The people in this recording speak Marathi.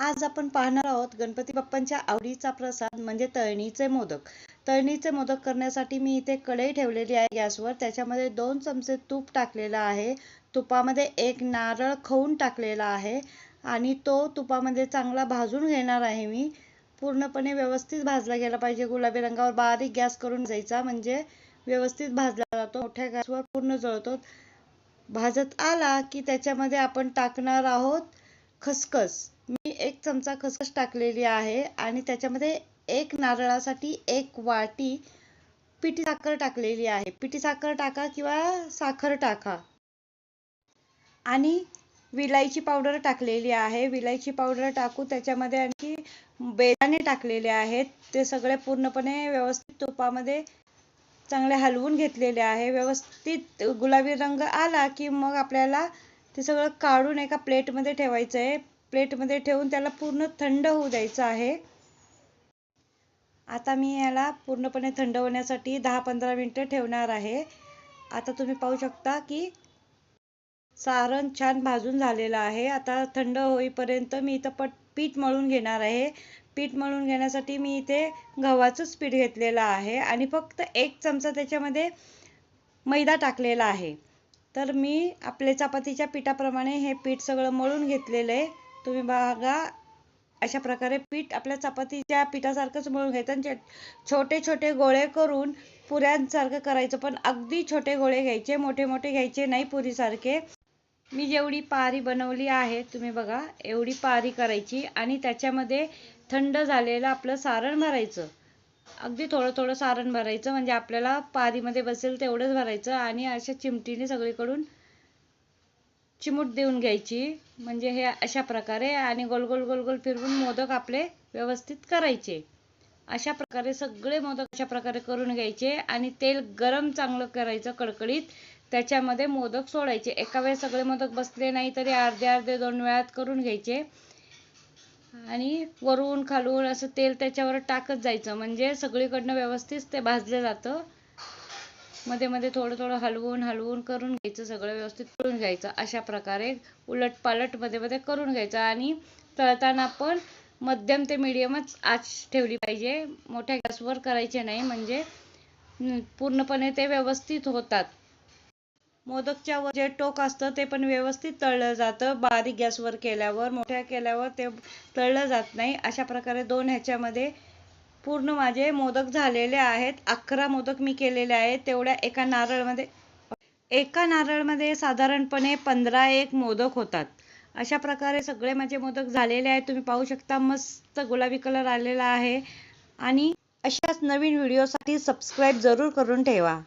आज आपण पाहणार आहोत गणपती बाप्पांच्या आवडीचा प्रसाद म्हणजे तळणीचे मोदक. तळणीचे मोदक करण्यासाठी मी इथे कढई ठेवलेली आहे गॅसवर. त्याच्यामध्ये दोन चमचे तूप टाकलेलं आहे. तुपामध्ये एक नारळ खवून टाकलेला आहे आणि तो तुपामध्ये चांगला भाजून घेणार आहे मी. पूर्णपणे व्यवस्थित भाजला गेला पाहिजे. गुलाबी रंगावर बारीक गॅस करून जायचा म्हणजे व्यवस्थित भाजला जातो. मोठ्या गॅसवर पूर्ण जळतो. भाजत आला की त्याच्यामध्ये आपण टाकणार आहोत खसखस. मी एक चमचा खसखस टाकलेली आहे आणि त्याच्यामध्ये एक नारळासाठी एक वाटी पिठी साखर टाकलेली आहे. पिठी साखर टाका किंवा साखर टाका. आणि विलायची पावडर टाकलेली आहे. विलायची पावडर टाकू त्याच्यामध्ये आणखी बेदाणे टाकलेले आहेत. ते सगळे पूर्णपणे व्यवस्थित तुपामध्ये चांगले हलवून घेतलेले आहे. व्यवस्थित गुलाबी रंग आला की मग आपल्याला ते सगळं काढून एका प्लेटमध्ये ठेवायचं आहे. प्लेटमध्ये ठेवून त्याला पूर्ण थंड होऊ द्यायचं आहे. आता मी याला पूर्णपणे थंड होण्यासाठी दहा पंधरा मिनटं ठेवणार आहे. आता तुम्ही पाहू शकता की सारण छान भाजून झालेलं आहे. आता थंड होईपर्यंत मी इथं पट पीठ मळून घेणार आहे. पीठ मळून घेण्यासाठी मी इथे गव्हाचंच पीठ घेतलेलं आहे आणि फक्त एक चमचा त्याच्यामध्ये मैदा टाकलेला आहे. तर मी आपले चपातीच्या पिठाप्रमाणे हे पीठ सगळं मळून घेतलेलं आहे. तुम्ही बघा अशा प्रकारे पीठ आपल्या चपातीच्या पिठासारखंच मळून घ्यायचं आणि छोटे छोटे गोळे करून पुऱ्यांसारखं करायचं. पण अगदी छोटे गोळे घ्यायचे मोठे मोठे घ्यायचे नाही पुरीसारखे. मी जेवढी पारी बनवली आहे तुम्ही बघा एवढी पारी करायची आणि त्याच्यामध्ये थंड झालेलं आपलं सारण भरायचं. अगदी थोडं थोडं सारण भरायचं म्हणजे आपल्याला पारीमध्ये बसेल तेवढंच भरायचं आणि अशा चिमटीने सगळीकडून चिमूट देऊन घ्यायची. म्हणजे हे अशा प्रकारे आणि गोल गोल गोल गोल फिरवून मोदक आपले व्यवस्थित करायचे. अशा प्रकारे सगळे मोदक अशा प्रकारे करून घ्यायचे आणि तेल गरम चांगलं करायचं कडकडीत. त्याच्यामध्ये मोदक सोडायचे. एका वेळेस सगळे मोदक बसले नाही तरी अर्धे अर्धे दोन वेळात करून घ्यायचे. आणि वरून खालून असं तेल त्याच्यावर टाकत जायचं. म्हणजे सगळीकडनं व्यवस्थित ते भाजलं जातं. मध्ये मध्ये थोडं थोडं हलवून हलवून करून घ्यायचं सगळं व्यवस्थित करून घ्यायचं. अशा प्रकारे उलट पालटमध्ये मध्ये करून घ्यायचं आणि तळताना पण मध्यम ते मिडियमच आच ठेवली पाहिजे. मोठ्या गॅसवर करायचे नाही म्हणजे पूर्णपणे ते व्यवस्थित होतात. मोदकच्या वर जे टोक असतं ते पण व्यवस्थित तळलं जातं. बारीक गॅसवर केल्यावर मोठ्या केल्यावर ते तळलं जात नाही. अशा प्रकारे दोन ह्याच्यामध्ये पूर्ण माझे मोदक झालेले आहेत. अकरा मोदक मी केलेले आहेत. तेवढ्या एका नारळमध्ये एका नारळमध्ये साधारणपणे पंधरा एक मोदक होतात. अशा प्रकारे सगळे माझे मोदक झालेले आहेत. तुम्ही पाहू शकता मस्त गुलाबी कलर आलेला आहे. आणि अशाच नवीन व्हिडिओसाठी सबस्क्राईब जरूर करून ठेवा.